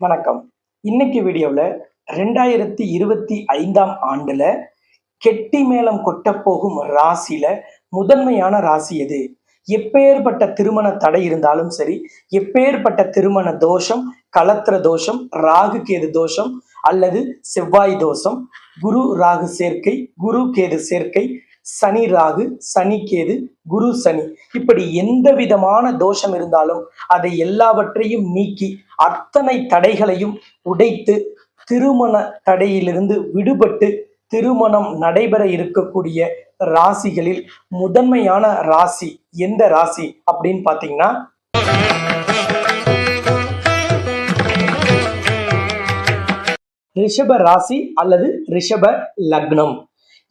வணக்கம். இன்னைக்கு வீடியோவில் ரெண்டாயிரத்தி இருபத்தி ஐந்தாம் ஆண்டுல கெட்டி மேளம் கொட்டப்போகும் ராசியில முதன்மையான ராசி எது? எப்பேற்பட்ட திருமண தடை இருந்தாலும் சரி எப்பேற்பட்ட திருமண தோஷம் கலத்திர தோஷம் ராகு கேது தோஷம் அல்லது செவ்வாய் தோஷம் குரு ராகு சேர்க்கை குரு கேது சேர்க்கை சனி ராகு சனி கேது குரு சனி. இப்படி எந்த விதமான தோஷம் இருந்தாலும் அதை எல்லாவற்றையும் நீக்கி அத்தனை தடைகளையும் உடைத்து திருமண தடையிலிருந்து விடுபட்டு திருமணம் நடைபெற இருக்கக்கூடிய ராசிகளில் முதன்மையான ராசி எந்த ராசி அப்படின்னு பார்த்தீங்கன்னா ரிஷப ராசி அல்லது ரிஷப லக்னம்.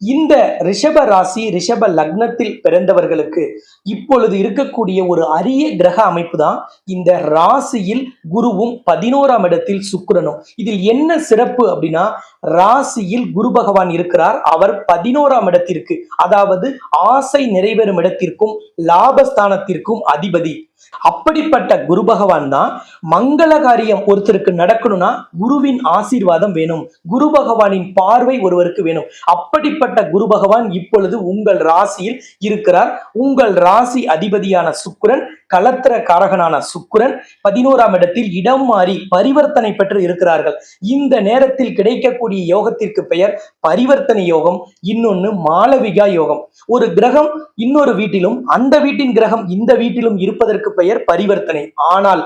இந்த ரிஷப ராசி ரிஷப லக்னத்தில் பிறந்தவர்களுக்கு இப்பொழுது இருக்கக்கூடிய ஒரு அரிய கிரக அமைப்பு தான் இந்த ராசியில் குருவும் பதினோராம் இடத்தில் சுக்கிரனும். இதில் என்ன சிறப்பு அப்படின்னா ராசியில் குரு பகவான் இருக்கிறார். அவர் பதினோராம் இடத்திற்கு அதாவது ஆசை நிறைவேறும் இடத்திற்கும் லாபஸ்தானத்திற்கும் அதிபதி. அப்படிப்பட்ட குரு பகவான் தான் மங்கள காரியம் ஒருத்தருக்கு நடக்கணும்னா குருவின் ஆசீர்வாதம் வேணும். குரு பகவானின் பார்வை ஒருவருக்கு வேணும். அப்படிப்பட்ட குரு பகவான் இப்பொழுது உங்கள் ராசியில் இருக்கிறார். உங்கள் ராசி அதிபதியான சுக்கிரன் கலத்திர காரகனான சுக்கிரன் பதினோராம் இடத்தில் இடம் மாறி பரிவர்த்தனை பெற்று இருக்கிறார்கள். இந்த நேரத்தில் கிடைக்கக்கூடிய யோகத்திற்கு பெயர் பரிவர்த்தனை யோகம் இன்னொன்னு மாளவிகா யோகம். ஒரு கிரகம் இன்னொரு வீட்டிலும் அந்த வீட்டின் கிரகம் இந்த வீட்டிலும் இருப்பதற்கு பெயர் பரிவர்த்தனை. ஆனால்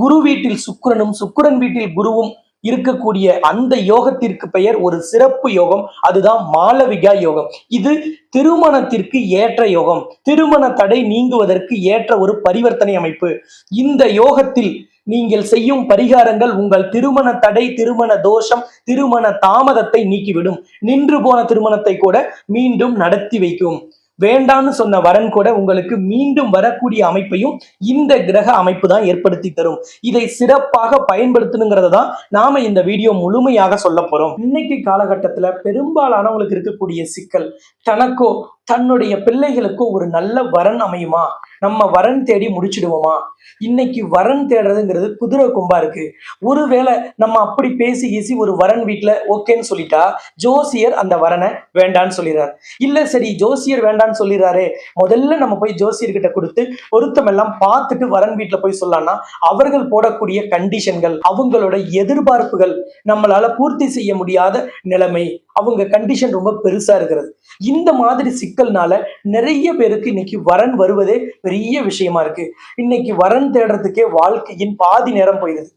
குரு வீட்டில் சுக்கிரனும் சுக்கிரன் வீட்டில் குருவும் இருக்கக்கூடிய அந்த யோகத்திற்கு பெயர் ஒரு சிறப்பு யோகம். அதுதான் மாலவிகா யோகம். இது திருமணத்திற்கு ஏற்ற யோகம். திருமண தடை நீங்குவதற்கு ஏற்ற ஒரு பரிவர்த்தனை அமைப்பு. இந்த யோகத்தில் நீங்கள் செய்யும் பரிகாரங்கள் உங்கள் திருமண தடை திருமண தோஷம் திருமண தாமதத்தை நீக்கிவிடும். நின்று போன திருமணத்தை கூட மீண்டும் நடத்தி வைக்கும். வேண்டான்னு சொன்ன வரன் கூட உங்களுக்கு மீண்டும் வரக்கூடிய அமைப்பையும் இந்த கிரக அமைப்பு தான் ஏற்படுத்தி தரும். இதை சிறப்பாக பயன்படுத்தணுங்கிறத தான் நாம இந்த வீடியோ முழுமையாக சொல்ல போறோம். இன்னைக்கு காலகட்டத்துல பெரும்பாலானவங்களுக்கு இருக்கக்கூடிய சிக்கல் தனக்கோ தன்னுடைய பிள்ளைகளுக்கு ஒரு நல்ல வரன் அமையுமா? நம்ம வரன் தேடி முடிச்சிடுவோமா? இன்னைக்கு வரன் தேடுறதுங்கிறது குதிரை கொம்பா இருக்கு. ஒருவேளை நம்ம அப்படி பேசி ஈசி ஒரு வரன் வீட்டுல ஓகேன்னு சொல்லிட்டா ஜோசியர் அந்த வரனை வேண்டான்னு சொல்லிடுறாரு. இல்ல சரி ஜோசியர் வேண்டான்னு சொல்லிடுறாரு. முதல்ல நம்ம போய் ஜோசியர்கிட்ட கொடுத்து பொருத்தம் எல்லாம் பார்த்துட்டு வரன் வீட்டுல போய் சொல்லலாம்னா அவர்கள் போடக்கூடிய கண்டிஷன்கள் அவங்களோட எதிர்பார்ப்புகள் நம்மளால பூர்த்தி செய்ய முடியாத நிலைமை அவங்க கண்டிஷன் ரொம்ப பெருசா இருக்கிறது. இந்த மாதிரி சிக்கல்னால நிறைய பேருக்கு இன்னைக்கு வரன் வருவதே பெரிய விஷயமா இருக்கு. இன்னைக்கு வரன் தேடுறதுக்கே வாழ்க்கையின் பாதி நேரம் போயிடுது.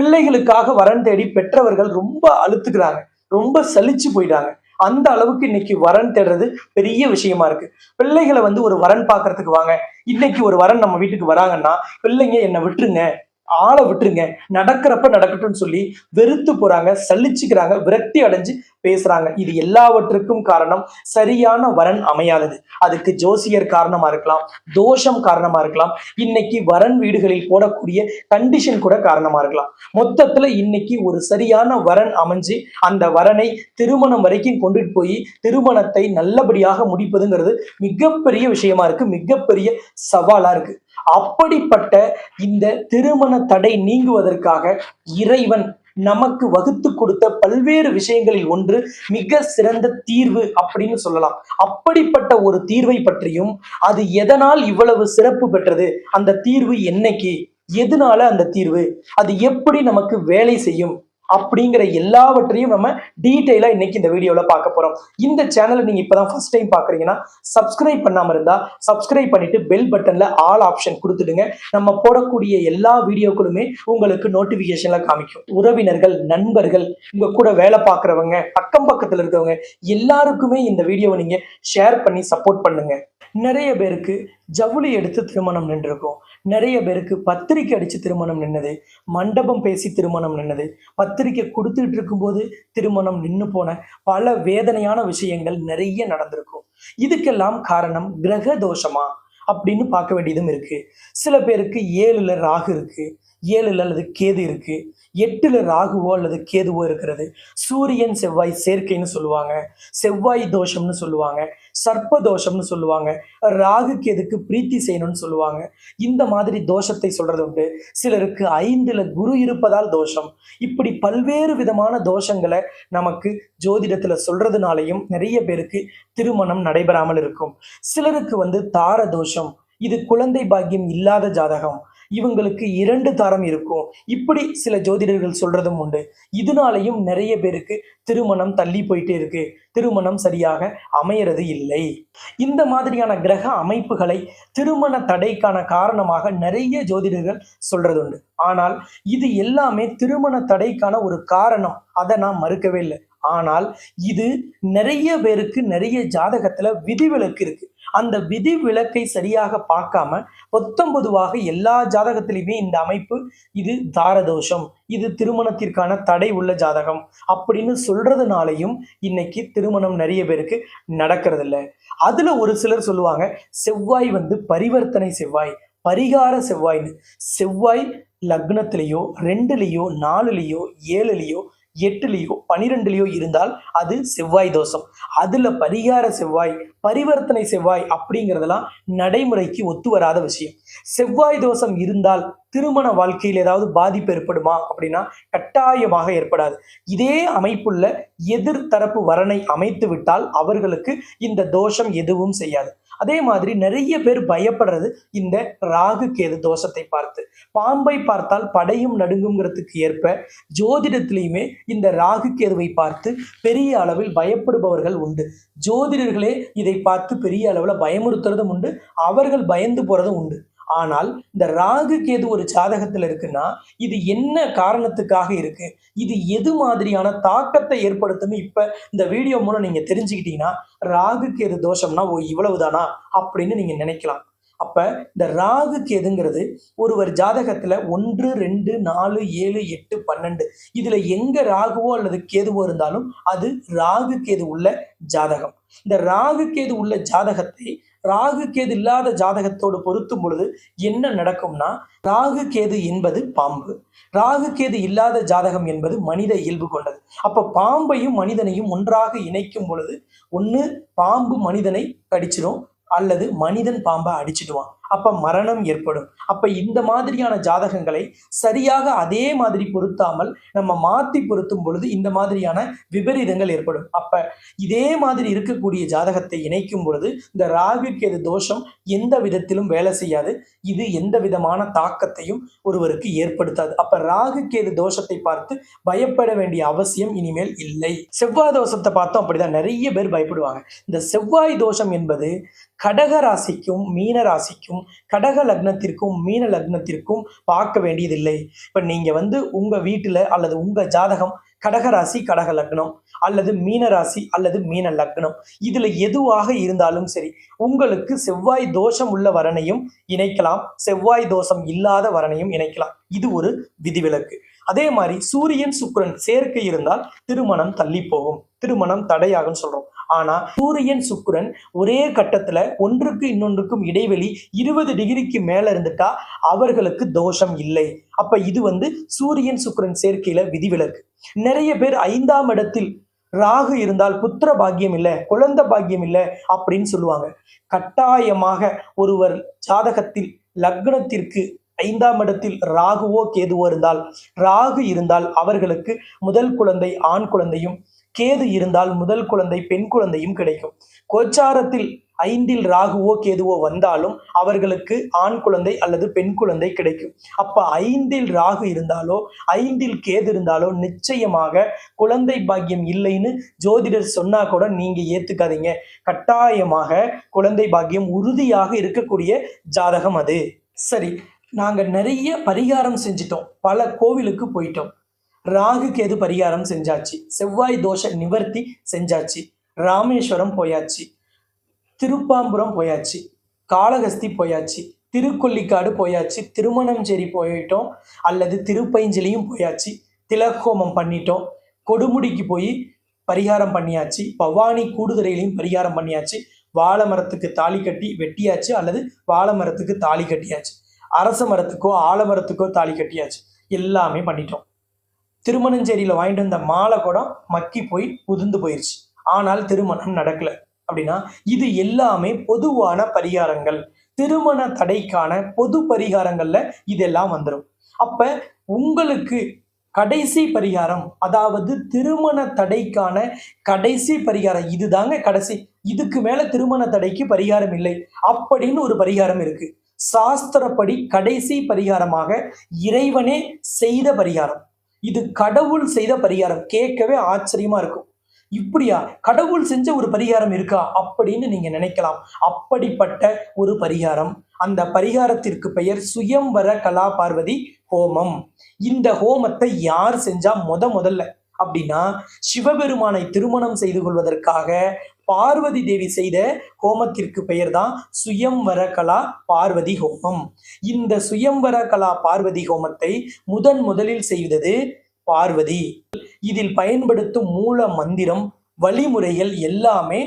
பிள்ளைகளுக்காக வரன் தேடி பெற்றவர்கள் ரொம்ப அழுத்துக்கிறாங்க ரொம்ப சலிச்சு போயிட்டாங்க. அந்த அளவுக்கு இன்னைக்கு வரன் தேடுறது பெரிய விஷயமா இருக்கு. பிள்ளைகளை வந்து ஒரு வரன் பாக்குறதுக்கு வாங்க. இன்னைக்கு ஒரு வரன் நம்ம வீட்டுக்கு வராங்கன்னா பிள்ளைங்க என்னை விட்டுருங்க. ஆளை விட்டுருங்க. நடக்கிறப்ப நடக்கட்டும்னு சொல்லி வெறுத்து போறாங்க சலிச்சுக்கிறாங்க விரக்தி அடைஞ்சு பேசுறாங்க. இது எல்லாவற்றுக்கும் காரணம் சரியான வரன் அமையாதது. அதுக்கு ஜோசியர் காரணமா இருக்கலாம் தோஷம் காரணமா இருக்கலாம் இன்னைக்கு வரன் வீடுகளில் போடக்கூடிய கண்டிஷன் கூட காரணமா இருக்கலாம். மொத்தத்துல இன்னைக்கு ஒரு சரியான வரன் அமைஞ்சு அந்த வரனை திருமணம் வரைக்கும் கொண்டுட்டு போய் திருமணத்தை நல்லபடியாக முடிப்பதுங்கிறது மிகப்பெரிய விஷயமா இருக்கு மிகப்பெரிய சவாலா இருக்கு. அப்படிப்பட்ட இந்த திருமண தடை நீங்குவதற்காக இறைவன் நமக்கு வகுத்து கொடுத்த பல்வேறு விஷயங்களில் ஒன்று மிக சிறந்த தீர்வு அப்படின்னு சொல்லலாம். அப்படிப்பட்ட ஒரு தீர்வை பற்றியும் அது எதனால் இவ்வளவு சிறப்பு பெற்றது அந்த தீர்வு என்னைக்கு எதனால அந்த தீர்வு அது எப்படி நமக்கு வேலை செய்யும் அப்படிங்கிற எல்லாவற்றையும் நம்ம டீட்டெயிலாக இன்னைக்கு இந்த வீடியோவில் பார்க்க போகிறோம் இந்த சேனலை நீங்கள் இப்போ தான் ஃபர்ஸ்ட் டைம் பார்க்குறீங்கன்னா சப்ஸ்கிரைப் பண்ணாமல் இருந்தால் சப்ஸ்கிரைப் பண்ணிட்டு பெல் பட்டனில் ஆல் ஆப்ஷன் கொடுத்துடுங்க. நம்ம போடக்கூடிய எல்லா வீடியோக்களுமே உங்களுக்கு நோட்டிஃபிகேஷனில் காமிக்கும். உறவினர்கள் நண்பர்கள் உங்கள் கூட வேலை பார்க்குறவங்க அக்கம் பக்கத்தில் இருக்கவங்க எல்லாருக்குமே இந்த வீடியோவை நீங்கள் ஷேர் பண்ணி சப்போர்ட் பண்ணுங்க. நிறைய பேருக்கு ஜவுளி எடுத்து திருமணம் நின்றுருக்கும். நிறைய பேருக்கு பத்திரிக்கை அடிச்சு திருமணம் நின்னது மண்டபம் பேசி திருமணம் நின்னது பத்திரிக்கை கொடுத்துட்டு இருக்கும்போது திருமணம் நின்று போன பல வேதனையான விஷயங்கள் நிறைய நடந்திருக்கும். இதுக்கெல்லாம் காரணம் கிரக தோஷமா அப்படின்னு பார்க்க வேண்டியதும் இருக்கு. சில பேருக்கு ஏழுல ராகு இருக்கு. ஏழில் அல்லது கேது இருக்கு. எட்டுல ராகுவோ அல்லது கேதுவோ இருக்கிறது. சூரியன் செவ்வாய் சேர்க்கைன்னு சொல்லுவாங்க. செவ்வாய் தோஷம்னு சொல்லுவாங்க. சர்ப்ப தோஷம்னு சொல்லுவாங்க. ராகு கேதுக்கு பிரீத்தி செய்யணும்னு சொல்லுவாங்க. இந்த மாதிரி தோஷத்தை சொல்றது உண்டு. சிலருக்கு ஐந்துல குரு இருப்பதால் தோஷம். இப்படி பல்வேறு விதமான தோஷங்களை நமக்கு ஜோதிடத்துல சொல்றதுனாலையும் நிறைய பேருக்கு திருமணம் நடைபெறாமல் இருக்கும். சிலருக்கு வந்து தார தோஷம். இது குழந்தை பாக்கியம் இல்லாத ஜாதகம். இவங்களுக்கு இரண்டு தாரம் இருக்கும். இப்படி சில ஜோதிடர்கள் சொல்றதும் உண்டு. இதனாலையும் நிறைய பேருக்கு திருமணம் தள்ளி போயிட்டே இருக்கு. திருமணம் சரியாக அமையறது இல்லை. இந்த மாதிரியான கிரக அமைப்புகளை திருமண தடைக்கான காரணமாக நிறைய ஜோதிடர்கள் சொல்றதுண்டு. ஆனால் இது எல்லாமே திருமண தடைக்கான ஒரு காரணம். அதை நான் மறுக்கவே இல்லை. ஆனால் இது நிறைய பேருக்கு நிறைய ஜாதகத்துல விதிவிலக்கு இருக்கு. அந்த விதி விலக்கை சரியாக பார்க்காம பொத்தம்பொதுவாக எல்லா ஜாதகத்திலையுமே இந்த அமைப்பு இது தாரதோஷம் இது திருமணத்திற்கான தடை உள்ள ஜாதகம் அப்படின்னு சொல்றதுனாலையும் இன்னைக்கு திருமணம் நிறைய பேருக்கு நடக்கிறதில்ல. அதுல ஒரு சிலர் சொல்லுவாங்க செவ்வாய் வந்து பரிவர்த்தனை செவ்வாய் பரிகார செவ்வாய்னு செவ்வாய் லக்னத்திலேயோ ரெண்டுலேயோ நாலுலேயோ ஏழுலேயோ எட்டுலேயோ பனிரெண்டுலேயோ இருந்தால் அது செவ்வாய் தோஷம். அதில் பரிகார செவ்வாய் பரிவர்த்தனை செவ்வாய் அப்படிங்கிறதெல்லாம் நடைமுறைக்கு ஒத்து வராத விஷயம். செவ்வாய் தோஷம் இருந்தால் திருமண வாழ்க்கையில் ஏதாவது பாதிப்பு ஏற்படுமா அப்படின்னா கட்டாயமாக ஏற்படாது. இதே அமைப்புள்ள எதிர்த்தரப்பு வரனை அமைத்து விட்டால் அவர்களுக்கு இந்த தோஷம் எதுவும் செய்யாது. அதே மாதிரி நிறைய பேர் பயப்படுறது இந்த ராகு கேது தோஷத்தை பார்த்து. பாம்பை பார்த்தால் படையும் நடுங்குங்கிறதுக்கு ஏற்ப ஜோதிடத்திலையுமே இந்த ராகு கேதுவை பார்த்து பெரிய அளவில் பயப்படுபவர்கள் உண்டு. ஜோதிடர்களே இதை பார்த்து பெரிய அளவில் பயமுறுத்துறதும் உண்டு. அவர்கள் பயந்து போறதும் உண்டு. ஆனால் இந்த ராகு கேது ஒரு ஜாதகத்தில் இருக்குன்னா இது என்ன காரணத்துக்காக இருக்கு? இது எது மாதிரியான தாக்கத்தை ஏற்படுத்தும் இப்ப இந்த வீடியோ மூலம் நீங்க தெரிஞ்சுக்கிட்டீங்கன்னா ராகு கேது தோஷம்னா ஓ இவ்வளவுதானா? அப்படின்னு நீங்க நினைக்கலாம். அப்ப இந்த ராகு கேதுங்கிறது ஒருவர் ஜாதகத்துல ஒன்று ரெண்டு நாலு ஏழு எட்டு பன்னெண்டு. இதுல எங்க ராகுவோ அல்லது கேதுவோ இருந்தாலும் அது ராகு கேது உள்ள ஜாதகம். இந்த ராகு கேது உள்ள ஜாதகத்தை ராகு கேது இல்லாத ஜாதகத்தோடு பொருத்தும் பொழுது என்ன நடக்கும்னா ராகு கேது என்பது பாம்பு. ராகு கேது இல்லாத ஜாதகம் என்பது மனித இயல்பு கொண்டது. அப்ப பாம்பையும் மனிதனையும் ஒன்றாக இணைக்கும் பொழுது ஒன்று பாம்பு மனிதனை கடிச்சிடும் அல்லது மனிதன் பாம்பை அடிச்சிடுவான். அப்ப மரணம் ஏற்படும். அப்ப இந்த மாதிரியான ஜாதகங்களை சரியாக அதே மாதிரி பொருத்தாமல் நம்ம மாத்தி பொருத்தும் பொழுது இந்த மாதிரியான விபரீதங்கள் ஏற்படும். அப்ப இதே மாதிரி இருக்கக்கூடிய ஜாதகத்தை இணைக்கும் பொழுது இந்த ராகு கேது தோஷம் எந்த விதத்திலும் வேலை செய்யாது. இது எந்த விதமான தாக்கத்தையும் ஒருவருக்கு ஏற்படுத்தாது. அப்ப ராகு கேது தோஷத்தை பார்த்து பயப்பட வேண்டிய அவசியம் இனிமேல் இல்லை. செவ்வாய் தோஷத்தை பார்த்தோம் அப்படிதான் நிறைய பேர் பயப்படுவாங்க. இந்த செவ்வாய் தோஷம் என்பது கடக ராசிக்கும் மீன ராசிக்கும் கடக லக்னத்திற்கும் மீன லக்னத்திற்கும் பார்க்க வேண்டியதில்லை. இப்போ நீங்கள் வந்து உங்கள் வீட்டில் அல்லது உங்கள் ஜாதகம் கடகராசி கடக லக்னம் அல்லது மீன ராசி அல்லது மீன லக்னம். இதுல எதுவாக இருந்தாலும் சரி உங்களுக்கு செவ்வாய் தோஷம் உள்ள வரனையும் இணைக்கலாம். செவ்வாய் தோஷம் இல்லாத வரனையும் இணைக்கலாம். இது ஒரு விதிவிலக்கு. அதே மாதிரி சூரியன் சுக்கிரன் சேர்க்கை இருந்தால் திருமணம் தள்ளி போகும். திருமணம் தடையாகும் சொல்றோம். ஆனா சூரியன் சுக்கரன் ஒரே கட்டத்துல ஒன்றுக்கு இன்னொன்றுக்கும் இடைவெளி இருபது டிகிரிக்கு மேல இருந்துட்டா அவர்களுக்கு தோஷம் இல்லை. அப்ப இது வந்து சூரியன் சுக்கரன் சேர்க்கையில விதிவிலக்கு. நிறைய பேர் ஐந்தாம் இடத்தில் ராகு இருந்தால் புத்திர பாக்கியம் இல்லை குழந்தை பாக்கியம் இல்லை அப்படின்னு சொல்லுவாங்க. கட்டாயமாக ஒருவர் ஜாதகத்தில் லக்னத்திற்கு ஐந்தாம் இடத்தில் ராகுவோ கேதுவோ இருந்தால் ராகு இருந்தால் அவர்களுக்கு முதல் குழந்தை ஆண் குழந்தையும் கேது இருந்தால் முதல் குழந்தை பெண் குழந்தையும் கிடைக்கும். கோச்சாரத்தில் ஐந்தில் ராகுவோ கேதுவோ வந்தாலும் அவர்களுக்கு ஆண் குழந்தை அல்லது பெண் குழந்தை கிடைக்கும். அப்ப ஐந்தில் ராகு இருந்தாலோ ஐந்தில் கேது இருந்தாலோ நிச்சயமாக குழந்தை பாக்கியம் இல்லைன்னு ஜோதிடர் சொன்னா கூட நீங்க ஏத்துக்காதீங்க. கட்டாயமாக குழந்தை பாக்கியம் உறுதியாக இருக்கக்கூடிய ஜாதகம் அது. சரி நாங்க நிறைய பரிகாரம் செஞ்சிட்டோம். பல கோவிலுக்கு போயிட்டோம். ராகு கேது பரிகாரம் செஞ்சாச்சு? செவ்வாய் தோஷ நிவர்த்தி செஞ்சாச்சு. ராமேஸ்வரம் போயாச்சு. திருப்பாம்புரம் போயாச்சு. காளகஸ்தி போயாச்சு. திருக்கொல்லிக்காடு போயாச்சு. திருமணஞ்சேரி போயிட்டோம். அல்லது திருப்பைஞ்சலியும் போயாச்சு. திலகோமம் பண்ணிட்டோம். கொடுமுடிக்கு போய் பரிகாரம் பண்ணியாச்சு. பவானி கூடுதுறையிலையும் பரிகாரம் பண்ணியாச்சு. வாழை மரத்துக்கு தாலி கட்டி வெட்டியாச்சு. அல்லது வாழை மரத்துக்கு தாலி கட்டியாச்சு. அரச மரத்துக்கோ ஆலமரத்துக்கோ தாலி கட்டியாச்சு. எல்லாமே பண்ணிட்டோம். திருமணஞ்சேரியில் வாங்கிட்டு வந்த மாலை கூட மக்கி போய் உதிர்ந்து போயிடுச்சு ஆனால் திருமணம் நடக்கல. அப்படின்னா இது எல்லாமே பொதுவான பரிகாரங்கள். திருமண தடைக்கான பொது பரிகாரங்கள்ல இதெல்லாம் வந்துடும் அப்ப உங்களுக்கு கடைசி பரிகாரம் அதாவது திருமண தடைக்கான கடைசி பரிகாரம் இதுதாங்க கடைசி. இதுக்கு மேல திருமண தடைக்கு பரிகாரம் இல்லை அப்படின்னு ஒரு பரிகாரம் இருக்கு. சாஸ்திரப்படி கடைசி பரிகாரமாக இறைவனே செய்த பரிகாரம். இது கடவுள் செய்த பரிகாரம். கேட்கவே ஆச்சரியமா இருக்கும். இப்படியா? கடவுள் செஞ்ச ஒரு பரிகாரம் இருக்கா? அப்படின்னு நீங்க நினைக்கலாம். அப்படிப்பட்ட ஒரு பரிகாரம். அந்த பரிகாரத்திற்கு பெயர் சுயம்வர கலா பார்வதி ஹோமம். இந்த ஹோமத்தை யார் செஞ்சா முத முதல்ல? அப்படின்னா சிவபெருமானை திருமணம் செய்து கொள்வதற்காக பார்வதி தேவி செய்த ஹோமத்திற்கு பெயர் தான் சுயம்வர கலா பார்வதி ஹோமம். இந்த சுயம்வர கலா பார்வதி ஹோமத்தை முதன் முதலில் செய்தது பார்வதி. இதில் பயன்படுத்தும் மூல மந்திரம் வழிமுறைகள் எல்லாமே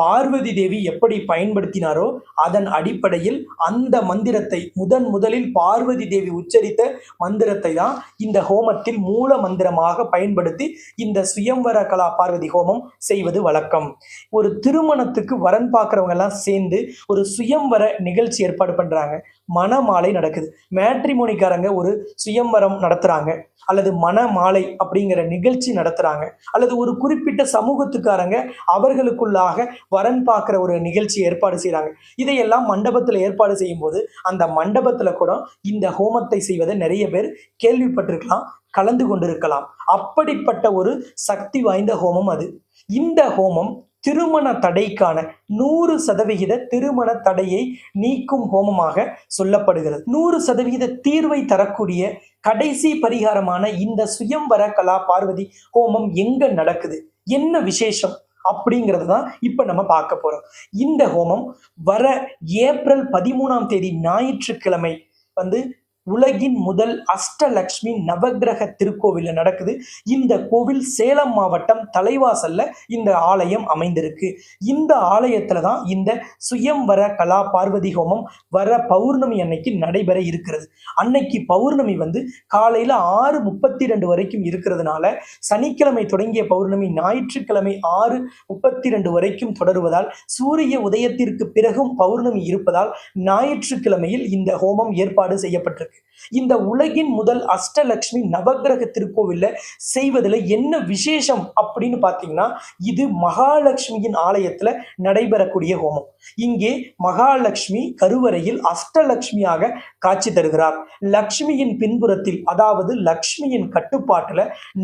பார்வதி தேவி எப்படி பயன்படுத்தினாரோ அதன் அடிப்படையில் அந்த மந்திரத்தை முதன் முதலில் பார்வதி தேவி உச்சரித்த மந்திரத்தை தான் இந்த ஹோமத்தில் மூல மந்திரமாக பயன்படுத்தி இந்த சுயம்வர கலா பார்வதி ஹோமம் செய்வது வழக்கம். ஒரு திருமணத்துக்கு வரன் பார்க்குறவங்க எல்லாம் சேர்ந்து ஒரு சுயம்வர நிகழ்ச்சி ஏற்பாடு பண்றாங்க. மணமாலை நடக்குது. மேட்ரிமோனிக்காரங்க ஒரு சுயம்வரம் நடத்துறாங்க. அல்லது மணமாலை அப்படிங்கிற நிகழ்ச்சி நடத்துறாங்க. அல்லது ஒரு குறிப்பிட்ட சமூகத்துக்காரங்க அவர்களுக்குள்ளாக வரன் பார்க்குற ஒரு நிகழ்ச்சி ஏற்பாடு செய்கிறாங்க இதையெல்லாம் மண்டபத்தில் ஏற்பாடு செய்யும்போது அந்த மண்டபத்தில் கூட இந்த ஹோமத்தை செய்வதை நிறைய பேர் கேள்விப்பட்டிருக்கலாம் கலந்து கொண்டிருக்கலாம். அப்படிப்பட்ட ஒரு சக்தி வாய்ந்த ஹோமம் அது. இந்த ஹோமம் திருமண தடைக்கான நூறு சதவிகித திருமண தடையை நீக்கும் ஹோமமாக சொல்லப்படுகிறது. நூறு சதவிகித தீர்வை தரக்கூடிய கடைசி பரிகாரமான இந்த சுயம்பர கலா பார்வதி ஹோமம் எங்க நடக்குது? என்ன விசேஷம்? அப்படிங்கிறது தான் இப்போ நம்ம பார்க்க போறோம். இந்த ஹோமம் வர ஏப்ரல் பதிமூணாம் தேதி ஞாயிற்றுக்கிழமை வந்து உலகின் முதல் அஷ்டலக்ஷ்மி நவக்கிரக திருக்கோவிலில் நடக்குது. இந்த கோவில் சேலம் மாவட்டம் தலைவாசல்ல இந்த ஆலயம் அமைந்திருக்கு. இந்த ஆலயத்துல தான் இந்த சுயம்வர கலா பார்வதி ஹோமம் வர பௌர்ணமி அன்னைக்கு நடைபெற இருக்கிறது. அன்னைக்கு பௌர்ணமி வந்து காலையில ஆறு முப்பத்தி ரெண்டு வரைக்கும் இருக்கிறதுனால சனிக்கிழமை தொடங்கிய பௌர்ணமி ஞாயிற்றுக்கிழமை ஆறு முப்பத்தி ரெண்டு வரைக்கும் தொடருவதால் சூரிய உதயத்திற்கு பிறகும் பௌர்ணமி இருப்பதால் ஞாயிற்றுக்கிழமையில் இந்த ஹோமம் ஏற்பாடு செய்யப்பட்டிருக்கு. இந்த உலகின் முதல் அஷ்டலக்ஷ்மி நவகிரக திருக்கோவில்ல செய்வதில் என்ன விசேஷம் அப்படின்னு பார்த்தீங்கன்னா இது மகாலட்சுமியின் ஆலயத்துல நடைபெறக்கூடிய ஹோமம். இங்கே மகாலட்சுமி கருவறையில் அஷ்டலக்ஷ்மியாக காட்சி தருகிறார். லக்ஷ்மியின் பின்புறத்தில் அதாவது லக்ஷ்மியின் கட்டுப்பாட்டுல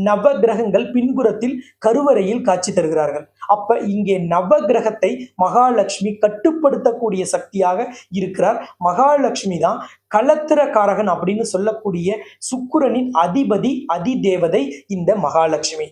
நவகிரகங்கள் பின்புறத்தில் கருவறையில் காட்சி தருகிறார்கள். அப்ப இங்கே நவகிரகத்தை மகாலட்சுமி கட்டுப்படுத்தக்கூடிய சக்தியாக இருக்கிறார். மகாலட்சுமி தான் களத்திரக்காரகன் அப்படின்னு சொல்லக்கூடிய சுக்குரனின் அதிபதி அதிதேவதை இந்த மகாலட்சுமி.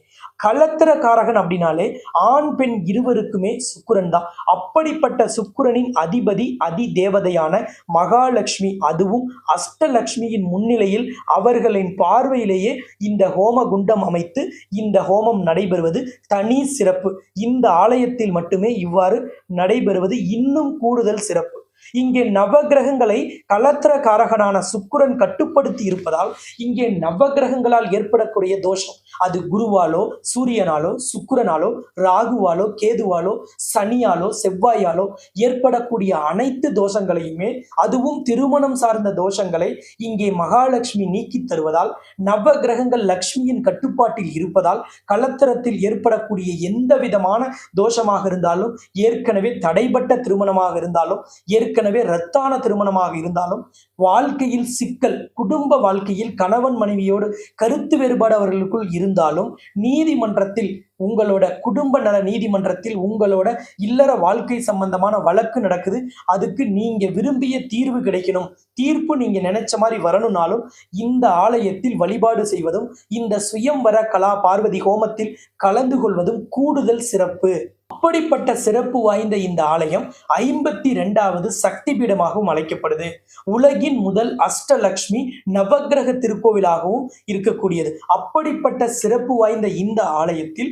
களத்திரக்காரகன் அப்படின்னாலே ஆண் பெண் இருவருக்குமே சுக்கிரன் தான். அப்படிப்பட்ட சுக்குரனின் அதிபதி அதிதேவதையான மகாலட்சுமி அதுவும் அஷ்டலட்சுமியின் முன்னிலையில் அவர்களின் பார்வையிலேயே இந்த ஹோம குண்டம் அமைத்து இந்த ஹோமம் நடைபெறுவது தனி சிறப்பு. இந்த ஆலயத்தில் மட்டுமே இவ்வாறு நடைபெறுவது இன்னும் கூடுதல் சிறப்பு. இங்கே நவகிரகங்களை கலத்திர காரகனான சுக்குரன் கட்டுப்படுத்தி இருப்பதால் இங்கே நவகிரகங்களால் ஏற்படக்கூடிய தோஷம். அது குருவாலோ சூரியனாலோ சுக்குரனாலோ ராகுவாலோ கேதுவாலோ சனியாலோ செவ்வாயாலோ ஏற்படக்கூடிய அனைத்து தோஷங்களையுமே அதுவும் திருமணம் சார்ந்த தோஷங்களை இங்கே மகாலட்சுமி நீக்கி தருவதால் நவ கிரகங்கள் லக்ஷ்மியின் கட்டுப்பாட்டில் இருப்பதால் கலத்திரத்தில் ஏற்படக்கூடிய எந்த விதமான தோஷமாக இருந்தாலும் ஏற்கனவே தடைபட்ட திருமணமாக இருந்தாலும் ஏற்க ஏற்கனவே ரத்தான திருமணமாக இருந்தாலும் வாழ்க்கையில் சிக்கல் குடும்ப வாழ்க்கையில் கணவன் மனைவியோடு கருத்து வேறுபாடு அவர்களுக்குள் இருந்தாலும் நீதிமன்றத்தில் உங்களோட குடும்ப நல நீதிமன்றத்தில் உங்களோட இல்லற வாழ்க்கை சம்பந்தமான வழக்கு நடக்குது. அதுக்கு நீங்க விரும்பிய தீர்வு கிடைக்கணும். தீர்ப்பு நீங்க நினைச்ச மாதிரி வரணும்னாலும் இந்த ஆலயத்தில் வழிபாடு செய்வதும் இந்த சுயம்வர கலா பார்வதி ஹோமத்தில் கலந்து கொள்வதும் கூடுதல் சிறப்பு. அப்படிப்பட்ட சிறப்பு வாய்ந்த இந்த ஆலயம் ஐம்பத்தி ரெண்டாவது சக்தி பீடமாகவும் அழைக்கப்படுது. உலகின் முதல் அஷ்டலக்ஷ்மி நவக்கிரக திருக்கோவிலாகவும் இருக்கக்கூடியது. அப்படிப்பட்ட சிறப்பு வாய்ந்த இந்த ஆலயத்தில்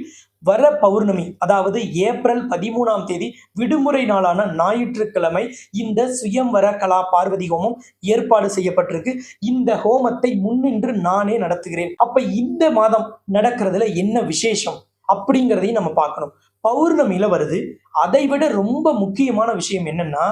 வர பௌர்ணமி அதாவது ஏப்ரல் பதிமூணாம் தேதி விடுமுறை நாளான ஞாயிற்றுக்கிழமை இந்த சுயம்வர கலா பார்வதி ஹோமம் ஏற்பாடு செய்யப்பட்டிருக்கு. இந்த ஹோமத்தை முன்னின்று நானே நடத்துகிறேன். அப்ப இந்த மாதம் நடக்கிறதுல என்ன விசேஷம் அப்படிங்கிறதையும் நம்ம பார்க்கணும். பௌர்ணமியில வருது. அதை விட ரொம்ப முக்கியமான விஷயம் என்னன்னா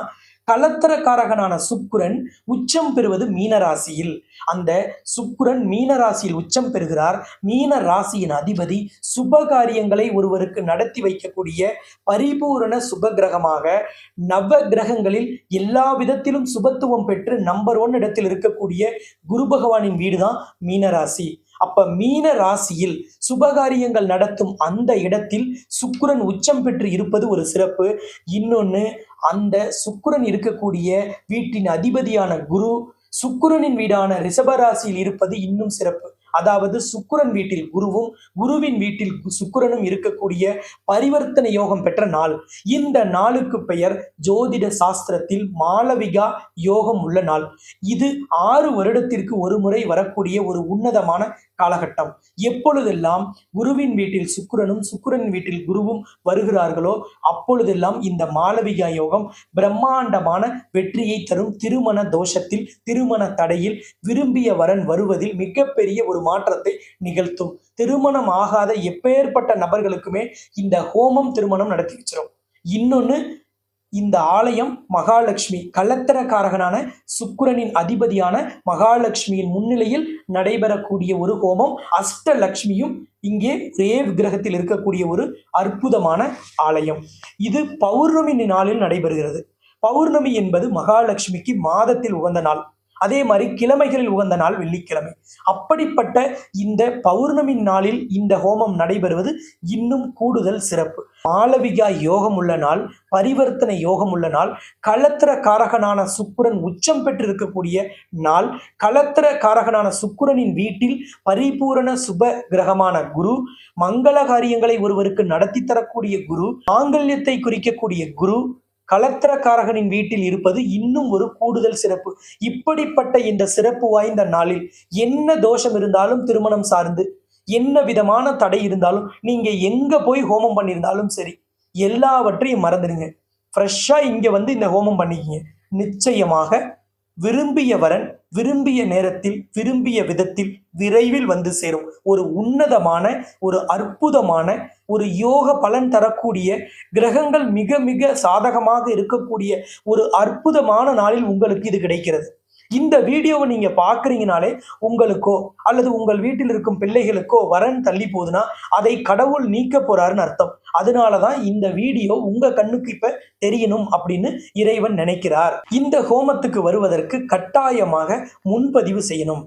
கலத்தரக்காரகனான சுக்குரன் உச்சம் பெறுவது மீன ராசியில் அந்த சுக்குரன் மீன ராசியில் உச்சம் பெறுகிறார். மீன ராசியின் அதிபதி சுப காரியங்களை ஒருவருக்கு நடத்தி வைக்கக்கூடிய பரிபூரண சுப கிரகமாக நவ கிரகங்களில் எல்லா விதத்திலும் சுபத்துவம் பெற்று நம்பர் ஒன் இடத்தில் இருக்கக்கூடிய குரு பகவானின் வீடு தான் மீனராசி. அப்ப மீன ராசியில் சுபகாரியங்கள் நடத்தும் அந்த இடத்தில் சுக்குரன் உச்சம் பெற்று இருப்பது ஒரு சிறப்பு. இன்னொன்னு அந்த சுக்குரன் இருக்கக்கூடிய வீட்டின் அதிபதியான குரு சுக்குரனின் வீடான ரிஷபராசியில் இருப்பது இன்னும் சிறப்பு. அதாவது சுக்கிரன் வீட்டில் குருவும் குருவின் வீட்டில் கு- இருக்கக்கூடிய பரிவர்த்தனை யோகம் பெற்ற நாள். இந்த நாளுக்கு பெயர் ஜோதிட சாஸ்திரத்தில் மாளவிகா யோகம் உள்ள நாள். இது ஆறு வருடத்திற்கு ஒரு முறை வரக்கூடிய ஒரு உன்னதமான காலகட்டம். எப்பொழுதெல்லாம் குருவின் வீட்டில் சுக்கிரனும் சுக்கிரனின் வீட்டில் குருவும் வருகிறார்களோ அப்பொழுதெல்லாம் இந்த மாளவிகா யோகம் பிரம்மாண்டமான வெற்றியை தரும். திருமண தோஷத்தில் திருமண தடையில் விரும்பிய வரன் வருவதில் மிகப்பெரிய ஒரு ஒரு மாற்றத்தை நிகழ்த்தும். திருமணம் ஆகாத எப்பேற்பட்ட நபர்களுக்குமே இந்த ஹோமம் திருமணம் நடத்தி வச்சிடும் இன்னொன்று இந்த ஆலயம் மகாலட்சுமி கள்ளத்தரக்காரகனான சுக்கிரனின் அதிபதியான மகாலட்சுமியின் முன்னிலையில் நடைபெறக்கூடிய ஒரு ஹோமம். அஷ்டலட்சுமியும் இங்கே ஒரே கிரகத்தில் இருக்கக்கூடிய ஒரு அற்புதமான ஆலயம். இது பௌர்ணமி நாளில் நடைபெறுகிறது. பௌர்ணமி என்பது மகாலட்சுமிக்கு மாதத்தில் உகந்த நாள். அதே மாதிரி கிழமைகளில் உகந்த நாள் வெள்ளிக்கிழமை. அப்படிப்பட்ட இந்த பௌர்ணமி நாளில் இந்த ஹோமம் நடைபெறுவது இன்னும் கூடுதல் சிறப்பு. மாளவிகா யோகம் உள்ள நாள் பரிவர்த்தனை யோகம் உள்ள நாள் களத்திர காரகனான சுக்குரன் உச்சம் பெற்றிருக்கக்கூடிய நாள் களத்திர காரகனான சுக்குரனின் வீட்டில் பரிபூரண சுப கிரகமான குரு மங்கள காரியங்களை ஒருவருக்கு நடத்தி தரக்கூடிய குரு மாங்கல்யத்தை குறிக்கக்கூடிய குரு களத்திரக்காரகனின் வீட்டில் இருப்பது இன்னும் ஒரு கூடுதல் சிறப்பு. இப்படிப்பட்ட இந்த சிறப்பு வாய்ந்த நாளில் என்ன தோஷம் இருந்தாலும் திருமணம் சார்ந்து என்ன விதமான தடை இருந்தாலும் நீங்க எங்க போய் ஹோமம் பண்ணியிருந்தாலும் சரி எல்லாவற்றையும் மறந்துடுங்க. ஃப்ரெஷ்ஷா இங்க வந்து இந்த ஹோமம் பண்ணிக்கிங்க. நிச்சயமாக விரும்பிய வரன் விரும்பிய நேரத்தில் விரும்பிய விதத்தில் விரைவில் வந்து சேரும். ஒரு உன்னதமான ஒரு அற்புதமான ஒரு யோக பலன் தரக்கூடிய கிரகங்கள் மிக மிக சாதகமாக இருக்கக்கூடிய ஒரு அற்புதமான நாளில் உங்களுக்கு இது கிடைக்கிறது. இந்த வீடியோவை நீங்க பாக்குறீங்கனாலே உங்களுக்கோ அல்லது உங்கள் வீட்டில் இருக்கும் பிள்ளைகளுக்கோ வரன் தள்ளி போகுதுன்னா அதை கடவுள் நீக்க போறாருன்னு அர்த்தம். அதனால தான் இந்த வீடியோ உங்க கண்ணுக்கு இப்ப தெரியணும் அப்படின்னு இறைவன் நினைக்கிறார். இந்த ஹோமத்துக்கு வருவதற்கு கட்டாயமாக முன்பதிவு செய்யணும்.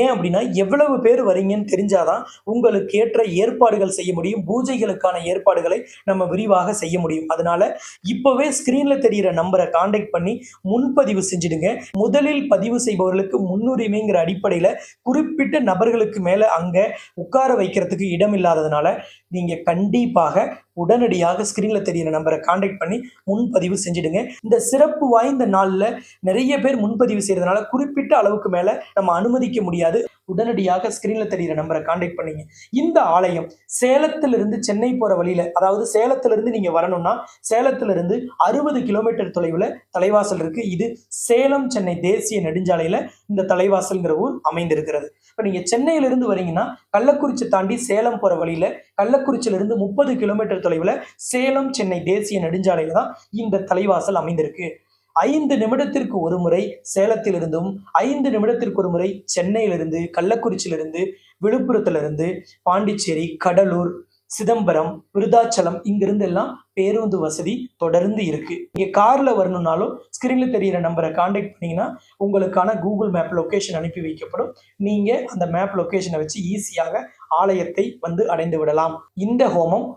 ஏன் அப்படின்னா எவ்வளவு பேர் வரீங்கன்னு தெரிஞ்சாதான் உங்களுக்கு ஏற்ற ஏற்பாடுகள் செய்ய முடியும். பூஜைகளுக்கான ஏற்பாடுகளை நம்ம விரிவாக செய்ய முடியும். அதனால இப்பவே ஸ்கிரீன்ல தெரிகிற நம்பரை காண்டாக்ட் பண்ணி முன்பதிவு செஞ்சிடுங்க. முதலில் பதிவு செய்பவர்களுக்கு முன்னுரிமைங்கிற அடிப்படையில குறிப்பிட்ட நபர்களுக்கு மேல அங்க உட்கார வைக்கிறதுக்கு இடம் இல்லாததுனால நீங்க கண்டிப்பாக உடனடியாக ஸ்கிரீன்ல தெரியிற நம்பரை காண்டாக்ட் பண்ணி முன்பதிவு செஞ்சிடுங்க. இந்த சிறப்பு வாய்ந்த நாள்ல நிறைய பேர் முன்பதிவு செய்யறதுனால குறிப்பிட்ட அளவுக்கு மேல நம்ம அனுமதிக்க முடியாது. உடனடியாக ஸ்கிரீன்ல தெரியிற நம்பரை காண்டாக்ட் பண்ணீங்க. இந்த ஆலயம் சேலத்திலிருந்து சென்னை போற வழியில அதாவது சேலத்திலிருந்து நீங்க வரணும்னா சேலத்திலிருந்து அறுபது கிலோமீட்டர் தொலைவில் தலைவாசல் இருக்கு. இது சேலம் சென்னை தேசிய நெடுஞ்சாலையில இந்த தலைவாசல்ங்கிற ஊர் அமைந்திருக்கிறது. இப்போ நீங்க சென்னையிலிருந்து வரீங்கன்னா கள்ளக்குறிச்சி தாண்டி சேலம் போற வழியில கள்ளக்குறிச்சியிலிருந்து முப்பது கிலோமீட்டர் தொலைவில் சேலம் சென்னை தேசிய நெடுஞ்சாலையில தான் இந்த தலைவாசல் அமைந்திருக்கு. ஐந்து நிமிடத்திற்கு ஒரு முறை சேலத்திலிருந்தும் ஐந்து நிமிடத்திற்கு ஒரு முறை சென்னையிலிருந்து கள்ளக்குறிச்சியிலிருந்து விழுப்புரத்திலிருந்து பாண்டிச்சேரி கடலூர் சிதம்பரம் விருதாச்சலம் இங்கிருந்து எல்லாம் பேருந்து வசதி தொடர்ந்து இருக்கு. நீங்க கார்ல வரணும்னாலும் ஸ்கிரீன்ல தெரியிற நம்பரை காண்டாக்ட் பண்ணீங்கன்னா உங்களுக்கான கூகுள் மேப் லொக்கேஷன் அனுப்பி வைக்கப்படும். நீங்க அந்த மேப் லொக்கேஷனை வச்சு ஈஸியாக ஆலயத்தை வந்து அடைந்து விடலாம். இந்த ஹோமம்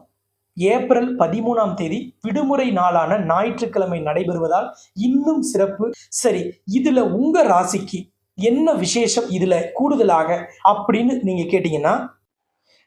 ஏப்ரல் பதிமூணாம் தேதி விடுமுறை நாளான ஞாயிற்றுக்கிழமை நடைபெறுவதால் இன்னும் சிறப்பு. சரி இதுல உங்க ராசிக்கு என்ன விசேஷம் இதுல கூடுதலாக அப்படின்னு நீங்க கேட்டீங்கன்னா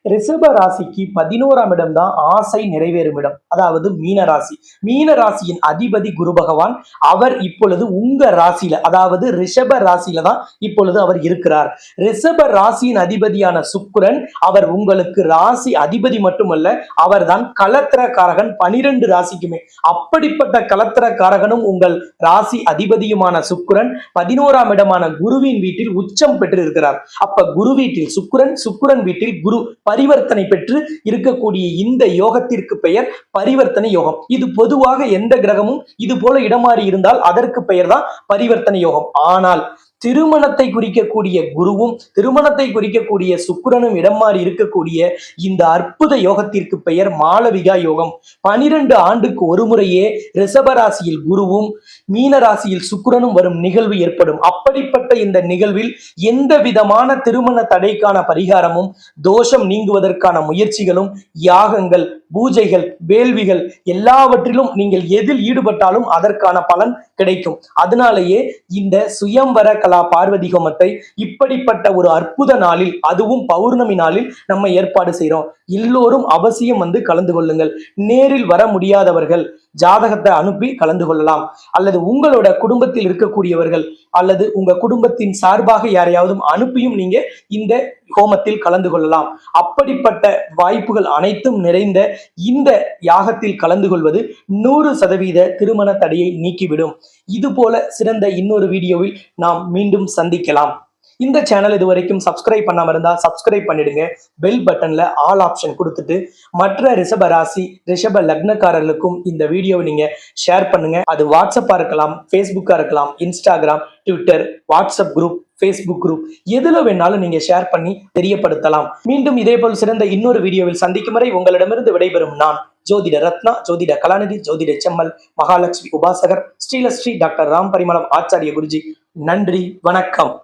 ரிஷப ராசிக்கு பதினோராம் இடம் தான் ஆசை நிறைவேறும் இடம் அதாவது மீன ராசி மீன ராசியின் அதிபதி குரு பகவான் அவர் இப்பொழுது உங்க ராசியில அதாவது ரிஷப ராசியில தான் இப்பொழுது அவர் இருக்கிறார். ரிஷப ராசியின் அதிபதியான சுக்கரன் அவர் உங்களுக்கு ராசி அதிபதி மட்டுமல்ல அவர் தான் கலத்திரக்காரகன் பனிரெண்டு ராசிக்குமே. அப்படிப்பட்ட கலத்திரக்காரகனும் உங்கள் ராசி அதிபதியுமான சுக்கிரன் பதினோராம் இடமான குருவின் வீட்டில் உச்சம் பெற்றிருக்கிறார். அப்ப குரு வீட்டில் சுக்கிரன் சுக்கிரன் வீட்டில் குரு பரிவர்த்தனை பெற்று இருக்கக்கூடிய இந்த யோகத்திற்கு பெயர் பரிவர்த்தனை யோகம். இது பொதுவாக எந்த கிரகமும் இது போல இடமாறி இருந்தால் அதற்கு பெயர் தான் பரிவர்த்தனை யோகம். ஆனால் திருமணத்தை குறிக்கக்கூடிய குருவும் திருமணத்தை குறிக்கக்கூடிய சுக்கிரனும் இடம் மாறி இருக்கக்கூடிய இந்த அற்புத யோகத்திற்கு பெயர் மாளவிகா யோகம். பனிரெண்டு ஆண்டுக்கு ஒரு முறையே ரிஷபராசியில் குருவும் மீனராசியில் சுக்கிரனும் வரும் நிகழ்வு ஏற்படும். அப்படிப்பட்ட இந்த நிகழ்வில் எந்த விதமான திருமண தடைக்கான பரிகாரமும் தோஷம் நீங்குவதற்கான முயற்சிகளும் யாகங்கள் பூஜைகள் வேள்விகள் எல்லாவற்றிலும் நீங்கள் எதில் ஈடுபட்டாலும் அதற்கான பலன் கிடைக்கும். அதனாலேயே இந்த சுயம்வர கலா பார்வதி ஹோமத்தை இப்படிப்பட்ட ஒரு அற்புத நாளில் அதுவும் பௌர்ணமி நாளில் நம்ம ஏற்பாடு செய்கிறோம் எல்லோரும் அவசியம் வந்து கலந்து கொள்ளுங்கள். நேரில் வர முடியாதவர்கள் ஜாதகத்தை அனுப்பி கலந்து கொள்ளலாம். அல்லது உங்களோட குடும்பத்தில் இருக்கக்கூடியவர்கள் அல்லது உங்க குடும்பத்தின் சார்பாக யாரையாவது அனுப்பியும் நீங்க இந்த ஹோமத்தில் கலந்து கொள்ளலாம். அப்படிப்பட்ட வாய்ப்புகள் அனைத்தும் நிறைந்த இந்த யாகத்தில் கலந்து கொள்வது நூறு சதவீத திருமண தடையை நீக்கிவிடும். இது போல சிறந்த இன்னொரு வீடியோவில் நாம் மீண்டும் சந்திக்கலாம். இந்த சேனல் இது வரைக்கும் சப்ஸ்கிரைப் பண்ணாம இருந்தால் சப்ஸ்கிரைப் பண்ணிடுங்க. பெல் பட்டனில் ஆல் ஆப்ஷன் கொடுத்துட்டு மற்ற ரிஷப ராசி ரிஷப லக்னக்காரர்களுக்கும் இந்த வீடியோவை நீங்கள் ஷேர் பண்ணுங்க. அது வாட்ஸ்அப்பாக இருக்கலாம் ஃபேஸ்புக்காக இருக்கலாம் Instagram Twitter WhatsApp group Facebook group எதுல வேணாலும் நீங்க ஷேர் பண்ணி தெரியப்படுத்தலாம். மீண்டும் இதே போல் சிறந்த இன்னொரு வீடியோவில் சந்திக்கும் வரை உங்களிடமிருந்து விடைபெறும் நான் ஜோதிட ரத்னா ஜோதிட கலாநிதி ஜோதிட செம்மல் மகாலட்சுமி உபாசகர் ஸ்ரீலஸ்ரீ டாக்டர் ராம் பரிமளம் ஆச்சாரிய குருஜி. நன்றி வணக்கம்.